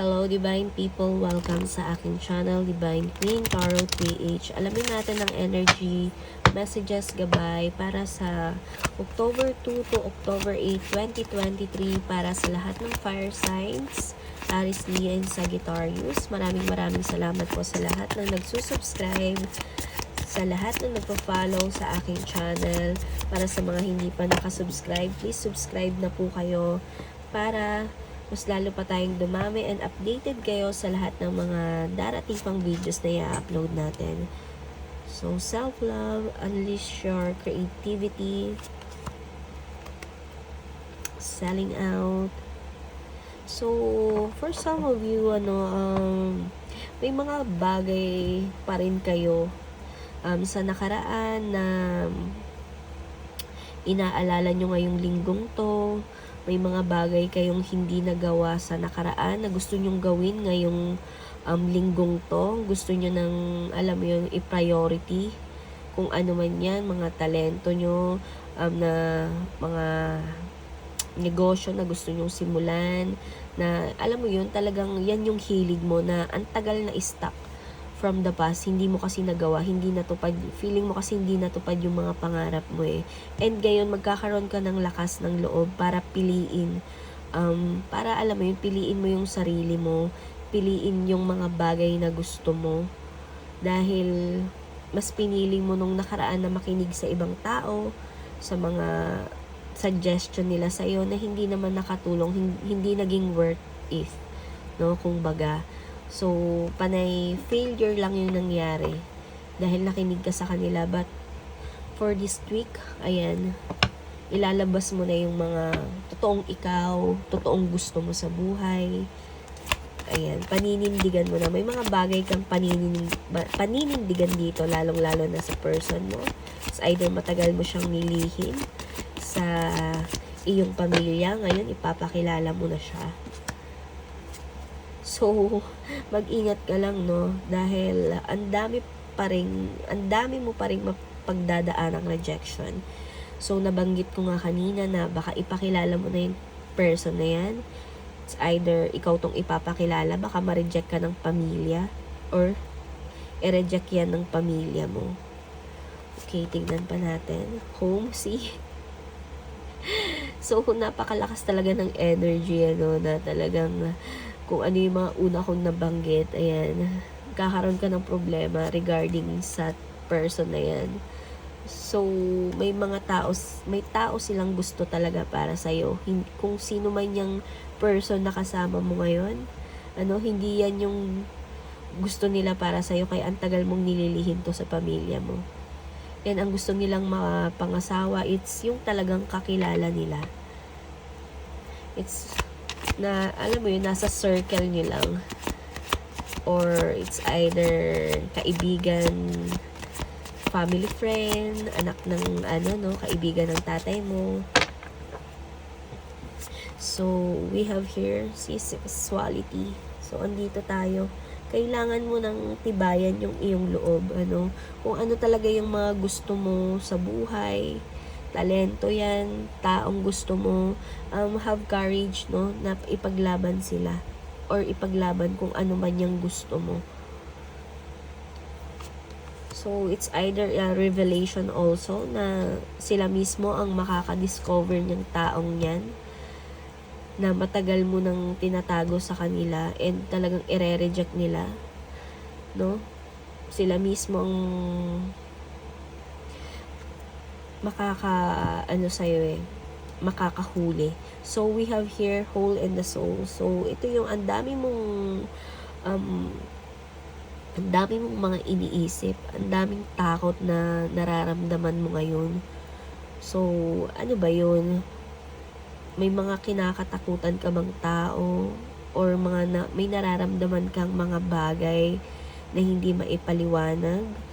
Hello Divine People, welcome sa aking channel, Divine Queen Tarot PH. Alamin natin ang energy, messages, gabay para sa October 2 to October 8, 2023 para sa lahat ng fire signs, Aries, Leo, and Sagittarius. Maraming maraming salamat po sa lahat ng nagsusubscribe, sa lahat na nagpo-follow sa aking channel. Para sa mga hindi pa nakasubscribe, please subscribe na po kayo para mas lalo pa tayong dumami and updated kayo sa lahat ng mga darating pang videos na i-upload natin. So, self-love, unleash your creativity, selling out. So, for some of you, ano, um, may mga bagay pa rin kayo um, sa nakaraan na inaalala nyo ngayong linggong to, may mga bagay kayong hindi nagawa sa nakaraan na gusto nyong gawin ngayong um, linggong to. Gusto nyo nang, alam mo yung i-priority kung ano man yan, mga talento nyo, um, na mga negosyo na gusto nyong simulan, na alam mo yun, talagang yan yung hilig mo na ang tagal na stuck from the past, hindi mo kasi nagawa, hindi natupad, feeling mo kasi hindi natupad yung mga pangarap mo eh. And gayon, magkakaroon ka ng lakas ng loob para piliin, um, para alam mo yun, piliin mo yung sarili mo, piliin yung mga bagay na gusto mo. Dahil, mas pinili mo nung nakaraan na makinig sa ibang tao, sa mga suggestion nila sa iyo na hindi naman nakatulong, hindi, hindi naging worth it. No, kung baga. So, panay failure lang yung nangyari dahil nakinig ka sa kanila. But, for this week, ayan, ilalabas mo na yung mga totoong ikaw, totoong gusto mo sa buhay. Ayan, paninindigan mo na. May mga bagay kang paninin, paninindigan dito, lalong-lalo na sa person mo. It's either matagal mo siyang nilihim sa iyong pamilya, ngayon ipapakilala mo na siya. So, mag-ingat ka lang, no? Dahil ang dami pa rin, ang dami mo pa rin mapagdadaan ng rejection. So, nabanggit ko nga kanina na baka ipakilala mo na yung person na yan. It's either ikaw tong ipapakilala, baka ma-reject ka ng pamilya, or i-reject yan ng pamilya mo. Okay, tignan pa natin. Home, see? so, napakalakas talaga ng energy, ano, na talagang kung ano yung mga una kong nabanggit, ayan, kakaroon ka ng problema regarding sa person na yan. So, may mga tao, may tao silang gusto talaga para sa'yo. Kung sino man yung person na kasama mo ngayon, ano, hindi yan yung gusto nila para sa'yo, kaya ang tagal mong nililihim to sa pamilya mo. Yan ang gusto nilang mapangasawa, it's yung talagang kakilala nila. It's na alam mo yun, nasa circle nyo lang. Or it's either kaibigan, family friend, anak ng ano no, kaibigan ng tatay mo. So, we have here si sexuality. So, andito tayo. Kailangan mo nang tibayan yung iyong loob, ano, kung ano talaga yung mga gusto mo sa buhay, talento yan, taong gusto mo, um, have courage, no, na ipaglaban sila or ipaglaban kung ano man yung gusto mo. So, it's either a revelation also na sila mismo ang makaka-discover ng taong yan na matagal mo nang tinatago sa kanila and talagang ire-reject nila. No? Sila mismo ang makaka ano sa'yo eh makakahuli. So, we have here hole in the soul. So, ito yung ang dami mong um, ang dami mong mga iniisip, ang daming takot na nararamdaman mo ngayon. So, ano ba yun? May mga kinakatakutan ka bang tao or mga na, may nararamdaman kang mga bagay na hindi maipaliwanag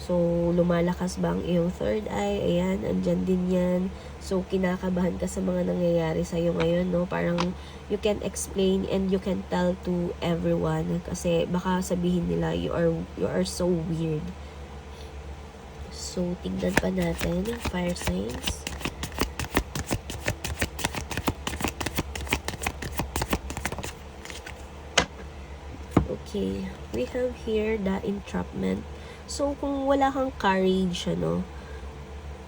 So, lumalakas ba ang iyong third eye? Ayan, andyan din yan. So, kinakabahan ka sa mga nangyayari sa iyo ngayon, no? Parang you can explain and you can tell to everyone. Kasi baka sabihin nila, you are, you are so weird. So, tignan pa natin, fire signs. Okay, we have here the entrapment. So, kung wala kang courage, ano,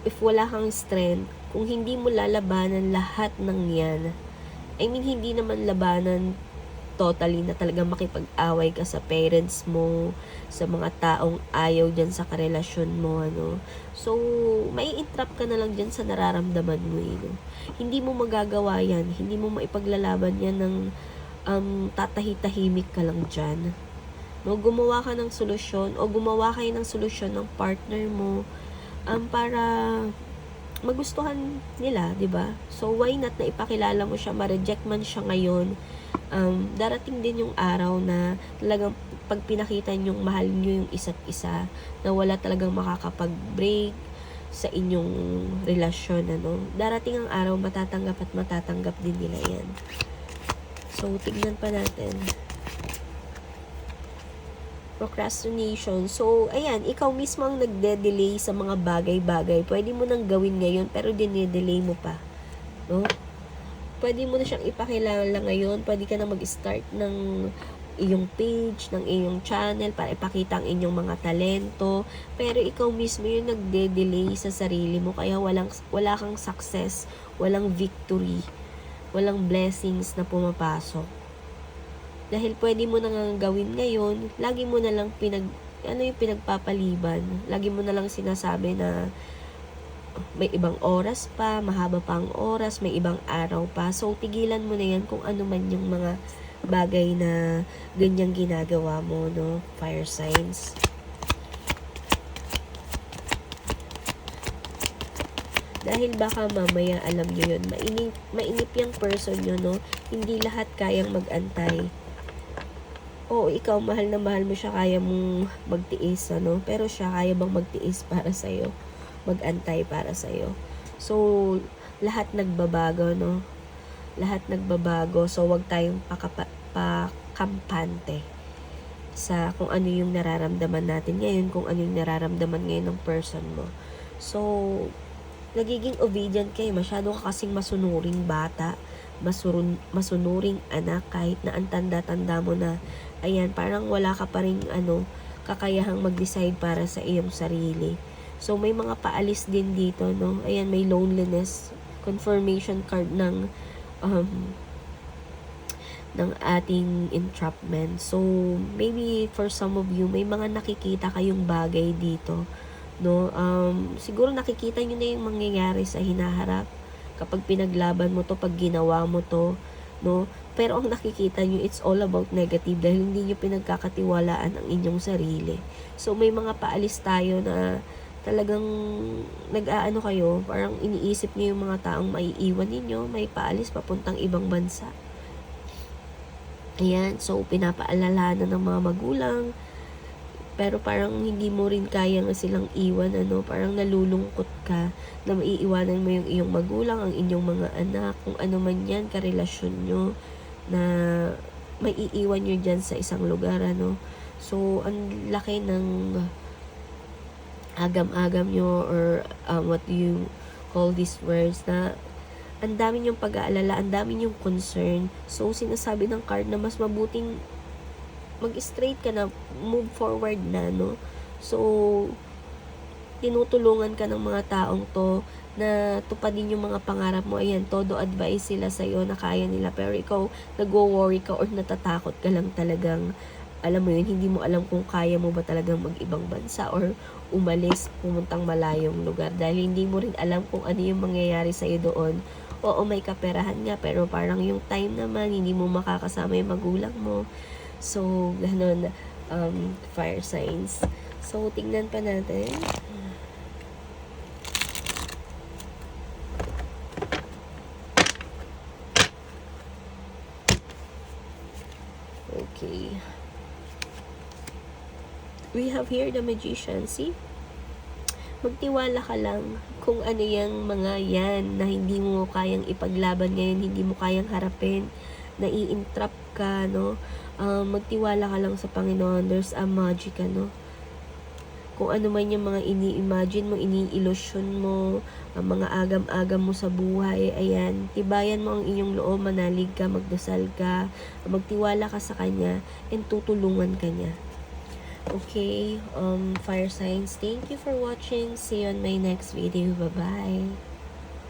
if wala kang strength, kung hindi mo lalabanan lahat ng yan, I mean, hindi naman labanan totally na talagang makipag-away ka sa parents mo, sa mga taong ayaw dyan sa karelasyon mo, ano. So, may entrap ka na lang dyan sa nararamdaman mo, eh? Hindi mo magagawa yan, hindi mo maipaglalaban yan ng um, tatahi-tahimik ka lang dyan. No, gumawa ka ng solusyon o gumawa kayo ng solusyon ng partner mo um, para magustuhan nila, 'di ba? So why not na ipakilala mo siya, ma-reject man siya ngayon. Um, darating din yung araw na talagang pag pinakita niyong mahal niyo yung isa't isa, na wala talagang makakapag-break sa inyong relasyon, ano. Darating ang araw matatanggap at matatanggap din nila 'yan. So tignan pa natin procrastination. So, ayan, ikaw mismo ang nagde-delay sa mga bagay-bagay. Pwede mo nang gawin ngayon, pero dinelay mo pa. No? Pwede mo na siyang ipakilala ngayon. Pwede ka na mag-start ng iyong page, ng iyong channel para ipakita ang inyong mga talento. Pero ikaw mismo yung nagde-delay sa sarili mo kaya walang wala kang success, walang victory, walang blessings na pumapasok. Dahil pwede mo nang gawin ngayon, lagi mo na lang pinag, ano yung pinagpapaliban. Lagi mo na lang sinasabi na may ibang oras pa, mahaba pa ang oras, may ibang araw pa. So, tigilan mo na yan kung ano man yung mga bagay na ganyang ginagawa mo, no? Fire signs. Dahil baka mamaya, alam nyo yun, mainip, mainip yung person nyo, no? Hindi lahat kayang mag-antay oo, ikaw, mahal na mahal mo siya, kaya mong magtiis, ano? Pero siya, kaya bang magtiis para sa'yo? Magantay para sa'yo? So, lahat nagbabago, no? Lahat nagbabago. So, wag tayong pakapa, pakampante sa kung ano yung nararamdaman natin ngayon, kung ano yung nararamdaman ngayon ng person mo. So, nagiging obedient kayo, masyado ka kasing masunuring bata, masurun, masunuring anak, kahit na ang tanda-tanda mo na ayan, parang wala ka pa rin, ano, kakayahang mag-decide para sa iyong sarili. So, may mga paalis din dito, no? Ayan, may loneliness confirmation card ng um, ng ating entrapment. So, maybe for some of you, may mga nakikita kayong bagay dito, no? Um, siguro nakikita nyo na yung mangyayari sa hinaharap kapag pinaglaban mo to, pag ginawa mo to, no? Pero ang nakikita nyo, it's all about negative dahil hindi nyo pinagkakatiwalaan ang inyong sarili. So, may mga paalis tayo na talagang nag-aano kayo, parang iniisip nyo yung mga taong maiiwan ninyo, may paalis papuntang ibang bansa. Ayan, so pinapaalalahanan ng mga magulang, pero parang hindi mo rin kaya nga silang iwan, ano, parang nalulungkot ka na maiiwanan mo yung iyong magulang, ang inyong mga anak, kung ano man yan, karelasyon nyo, na may iiwan nyo dyan sa isang lugar, ano. So, ang laki ng agam-agam nyo or um, what do you call these words na ang dami nyong pag-aalala, ang dami nyong concern. So, sinasabi ng card na mas mabuting mag-straight ka na, move forward na, no? So, tinutulungan ka ng mga taong to na tupadin yung mga pangarap mo. Ayan, todo advice sila sa iyo na kaya nila. Pero ikaw, nagwo-worry ka or natatakot ka lang talagang, alam mo yun, hindi mo alam kung kaya mo ba talagang mag-ibang bansa or umalis, pumuntang malayong lugar. Dahil hindi mo rin alam kung ano yung mangyayari sa iyo doon. Oo, may kaperahan nga, pero parang yung time naman, hindi mo makakasama yung magulang mo. So, ganun, um, fire signs. So, tingnan pa natin. Okay. We have here the magician. See? Magtiwala ka lang kung ano yung mga yan na hindi mo kayang ipaglaban ngayon, hindi mo kayang harapin, na i-entrap ka, no? Um, magtiwala ka lang sa Panginoon. There's a magic, ano? kung ano man yung mga ini-imagine mo, ini-illusion mo, ang mga agam-agam mo sa buhay, ayan, tibayan mo ang inyong loob, manalig ka, magdasal ka, magtiwala ka sa Kanya, and tutulungan ka niya. Okay, um, fire signs, thank you for watching. See you on my next video. Bye-bye.